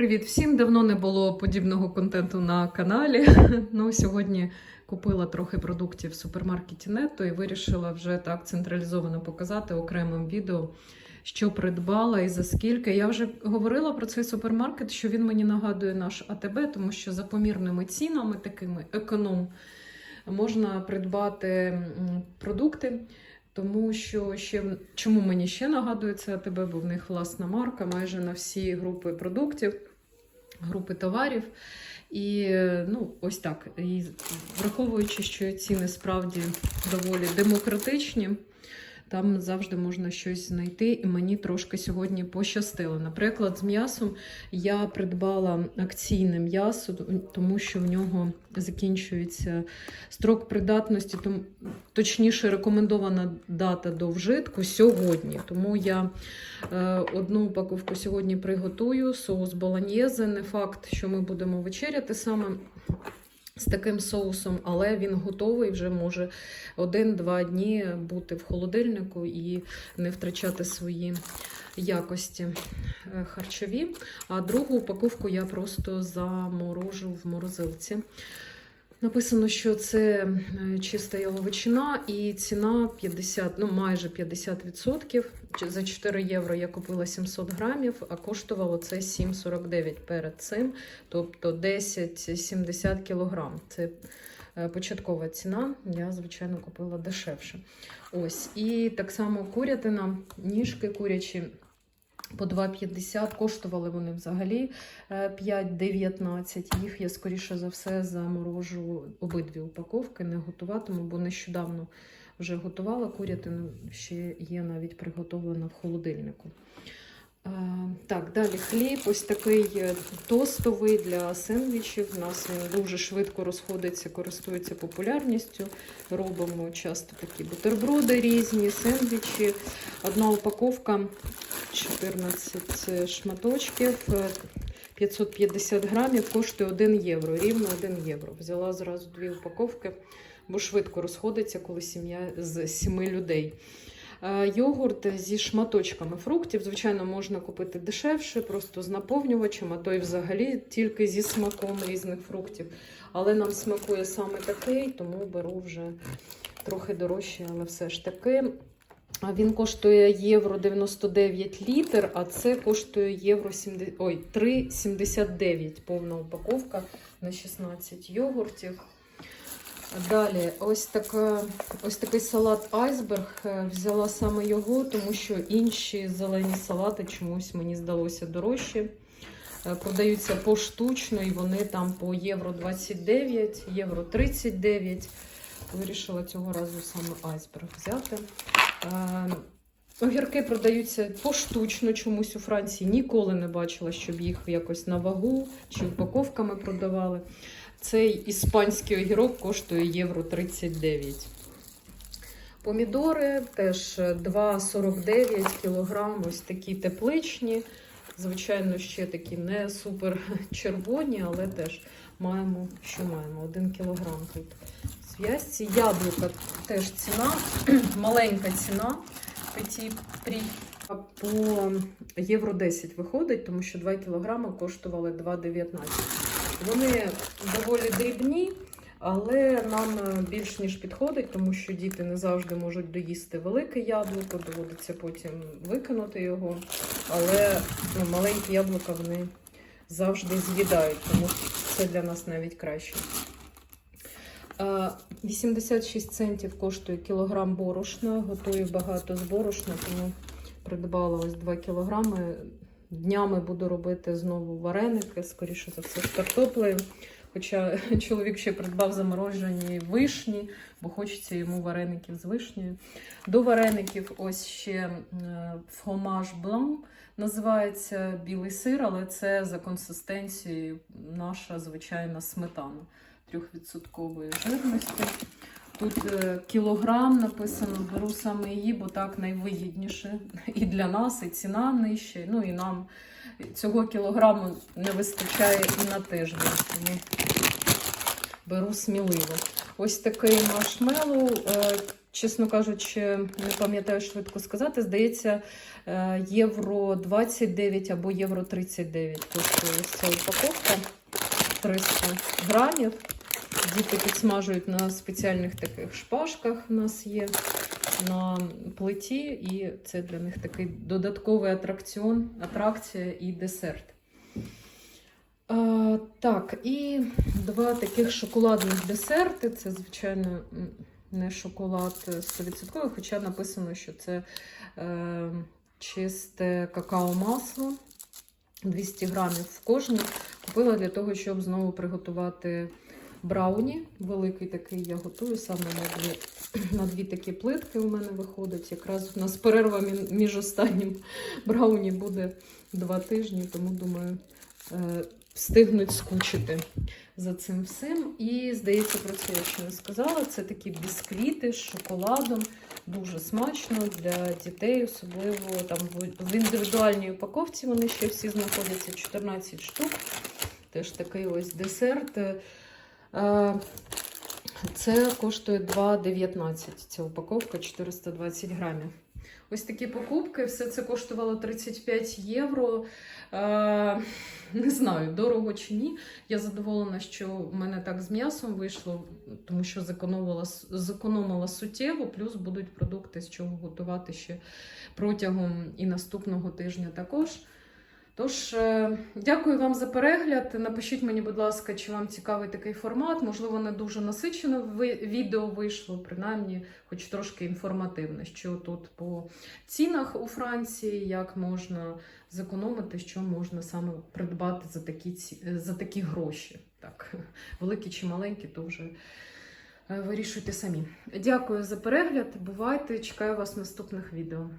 Привіт всім! Давно не було подібного контенту на каналі. Ну, сьогодні купила трохи продуктів в супермаркеті Нетто і вирішила вже так централізовано показати окремим відео, що придбала і за скільки. Я вже говорила про цей супермаркет, що він мені нагадує наш АТБ, тому що за помірними цінами, такими економ, можна придбати продукти. Тому що ще чому мені ще нагадує це АТБ, бо в них власна марка майже на всі групи продуктів, групи товарів. І ну, ось так. І враховуючи, що ціни справді доволі демократичні, там завжди можна щось знайти, і мені трошки сьогодні пощастило. Наприклад, з м'ясом я придбала акційне м'ясо, тому що в нього закінчується строк придатності, точніше рекомендована дата до вжитку сьогодні. Тому я е, одну упаковку сьогодні приготую. Соус болоньєзе. Не факт, що ми будемо вечеряти саме. З таким соусом, але він готовий вже може один-два дні бути в холодильнику і не втрачати свої якості е, харчові. А другу упаковку я просто заморожу в морозилці. Написано, що це е, чиста яловичина і ціна 50, ну майже 50%. За 4 євро я купила 700 грамів, а коштувало це 7,49 перед цим, тобто 10,70 кілограм. Це е, початкова ціна. Я, звичайно, купила дешевше. Ось. І так само курятина, ніжки курячі. По 2,50 коштували вони взагалі е, 5,19. Їх я, скоріше за все, заморожу обидві упаковки, не готуватиму, бо нещодавно вже готувала курятину, ще є навіть приготовлена в холодильнику. Е, Так, далі хліб, ось такий е, тостовий для сендвічів. У нас він дуже швидко розходиться, користується популярністю. Робимо часто такі бутерброди різні, сендвічі. Одна упаковка 14 шматочків, е, 550 грамів, коштує 1 євро, рівно 1 євро. Взяла зразу дві упаковки, бо швидко розходиться, коли сім'я з сіми людей. Е, Йогурт зі шматочками фруктів, звичайно, можна купити дешевше, просто з наповнювачем, а то й взагалі тільки зі смаком різних фруктів. Але нам смакує саме такий, тому беру вже трохи дорожче, але все ж таки. Він коштує євро 99 літр, а це коштує євро 70, ой, 3,79 повна упаковка на 16 йогуртів. Далі, ось, така, ось такий салат айсберг. Е, Взяла саме його, тому що інші зелені салати чомусь мені здалося дорожчі. Е, Продаються поштучно, і вони там по євро 29, євро 39. Вирішила цього разу саме айсберг взяти. Е, Огірки продаються поштучно чомусь у Франції. Ніколи не бачила, щоб їх якось на вагу чи упаковками продавали. Цей іспанський огірок коштує євро 39. Помідори теж 2,49 кг, ось такі тепличні. Звичайно, ще такі не супер червоні, але теж маємо, що маємо, 1 кг тут. Зв'язці яблука теж ціна, маленька ціна. Prix. По євро 10 виходить, тому що 2 кг коштували 2,19. Вони доволі дрібні, але нам е, більш ніж підходить, тому що діти не завжди можуть доїсти велике яблуко, доводиться потім викинути його. Але ну, маленькі яблука вони завжди з'їдають, тому це для нас навіть краще. Е, 86 центів коштує кілограм борошна. Готую багато з борошна, тому придбала ось 2 кілограми. Днями буду робити знову вареники, скоріше за все, з картоплею. Хоча чоловік ще придбав заморожені вишні, бо хочеться йому вареників з вишнею. До вареників ось ще е, фромаж блан називається білий сир, але це за консистенцією наша звичайна сметана 3% жирності. Тут е, кілограм написано, беру саме її, бо так найвигідніше і для нас, і ціна нижча. Ну і нам цього кілограму не вистачає і на тиждень. Тому беру сміливо. Ось такий маршмеллоу. е, чесно кажучи, не пам'ятаю швидко сказати. Здається, е, євро 29 або євро 39 коштує ось ця упаковка 300 грамів. Діти підсмажують на спеціальних таких шпажках у нас є на плиті, і це для них такий додатковий атракціон, атракція і десерт. А, так, і два таких шоколадних десерти. Це, звичайно, не шоколад 100%, хоча написано, що це е, чисте какао-масло. 200 грамів в кожній. Купила для того, щоб знову приготувати брауні. Великий такий я готую саме на дві, на дві такі плитки у мене виходить. Якраз у нас перерва між останнім брауні буде два тижні, тому думаю, е, встигнуть скучити за цим всім. І, здається, про це я ще не сказала. Це такі бісквіти з шоколадом. Дуже смачно для дітей, особливо там в- в індивідуальній упаковці вони ще всі знаходяться 14 штук. Теж такий ось десерт. Е, Це коштує 2,19 ця упаковка 420 грамів. Ось такі покупки. Все це коштувало 35 євро. Е, Не знаю, дорого чи ні. Я задоволена, що в мене так з м'ясом вийшло, тому що зекономила, зекономила суттєво, плюс будуть продукти, з чого готувати ще протягом і наступного тижня також. Тож, е, дякую вам за перегляд. Напишіть мені, будь ласка, чи вам цікавий такий формат. Можливо, не дуже насичено відео вийшло, принаймні, хоч трошки інформативне, що тут по цінах у Франції, як можна зекономити, що можна саме придбати за такі, за такі гроші. Так, великі чи маленькі, то вже е, вирішуйте самі. Дякую за перегляд. Бувайте, чекаю вас в наступних відео.